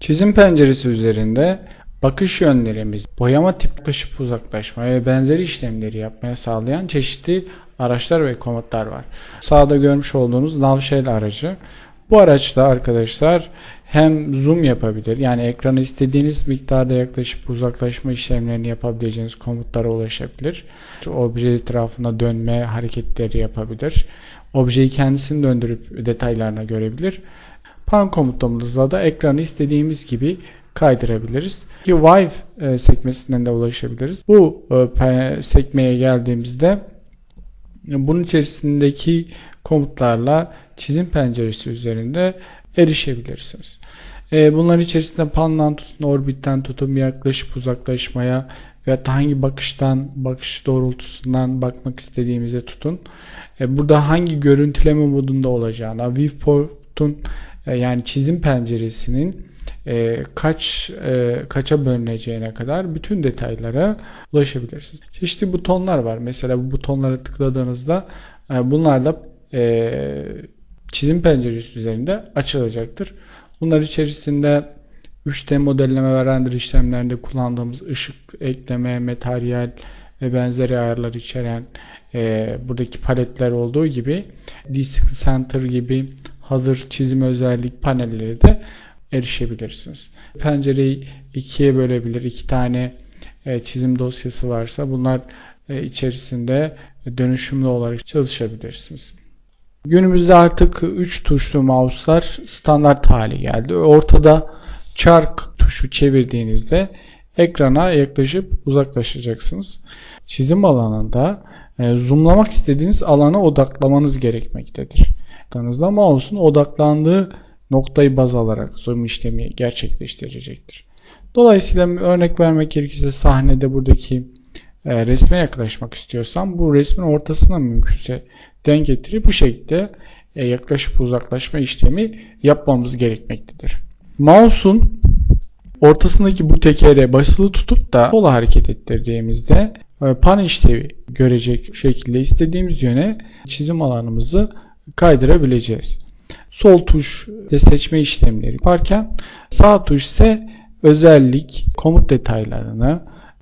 Çizim penceresi üzerinde bakış yönlerimiz, boyama tip yaklaşıp uzaklaşma ve benzeri işlemleri yapmaya sağlayan çeşitli araçlar ve komutlar var. Sağda görmüş olduğunuz Navshell aracı. Bu araçta arkadaşlar hem zoom yapabilir yani ekrana istediğiniz miktarda yaklaşıp uzaklaşma işlemlerini yapabileceğiniz komutlara ulaşabilir. Obje etrafında dönme hareketleri yapabilir. Objeyi kendisini döndürüp detaylarına görebilir. Pan komutumuzla da ekranı istediğimiz gibi kaydırabiliriz. Ki Vive e, sekmesinden de ulaşabiliriz. Bu e, sekmeye geldiğimizde bunun içerisindeki komutlarla çizim penceresi üzerinde erişebilirsiniz. E, bunların içerisinde pandan tutun, orbitten tutun, yaklaşıp uzaklaşmaya veya hangi bakıştan, bakış doğrultusundan bakmak istediğimize tutun. Burada hangi görüntüleme modunda olacağına, viewport'un e, yani çizim penceresinin e, kaç e, kaça bölüneceğine kadar bütün detaylara ulaşabilirsiniz. Çeşitli butonlar var. Mesela bu butonlara tıkladığınızda bunlar da çizim penceresi üzerinde açılacaktır. Bunlar içerisinde 3D modelleme ve render işlemlerinde kullandığımız ışık ekleme, materyal ve benzeri ayarlar içeren e, buradaki paletler olduğu gibi Disk Center gibi hazır çizim özellik panelleri de erişebilirsiniz. Pencereyi ikiye bölebilir. iki tane e, çizim dosyası varsa bunlar e, içerisinde dönüşümlü olarak çalışabilirsiniz. Günümüzde artık 3 tuşlu mouse'lar standart hale geldi. Ortada çark tuşu çevirdiğinizde ekrana yaklaşıp uzaklaşacaksınız. Çizim alanında e, zoomlamak istediğiniz alana odaklamanız gerekmektedir. Ekranınızda mouse'un odaklandığı noktayı baz alarak zoom işlemi gerçekleştirecektir. Dolayısıyla örnek vermek gerekirse sahnede buradaki e, resme yaklaşmak istiyorsam bu resmin ortasına mümkünse denk getirip bu şekilde e, yaklaşıp uzaklaşma işlemi yapmamız gerekmektedir. Mouse'un ortasındaki bu tekere basılı tutup da sola hareket ettirdiğimizde e, pan işlevi görecek şekilde istediğimiz yöne çizim alanımızı kaydırabileceğiz. Sol tuş de seçme işlemleri yaparken sağ tuş ise özellik, komut detaylarını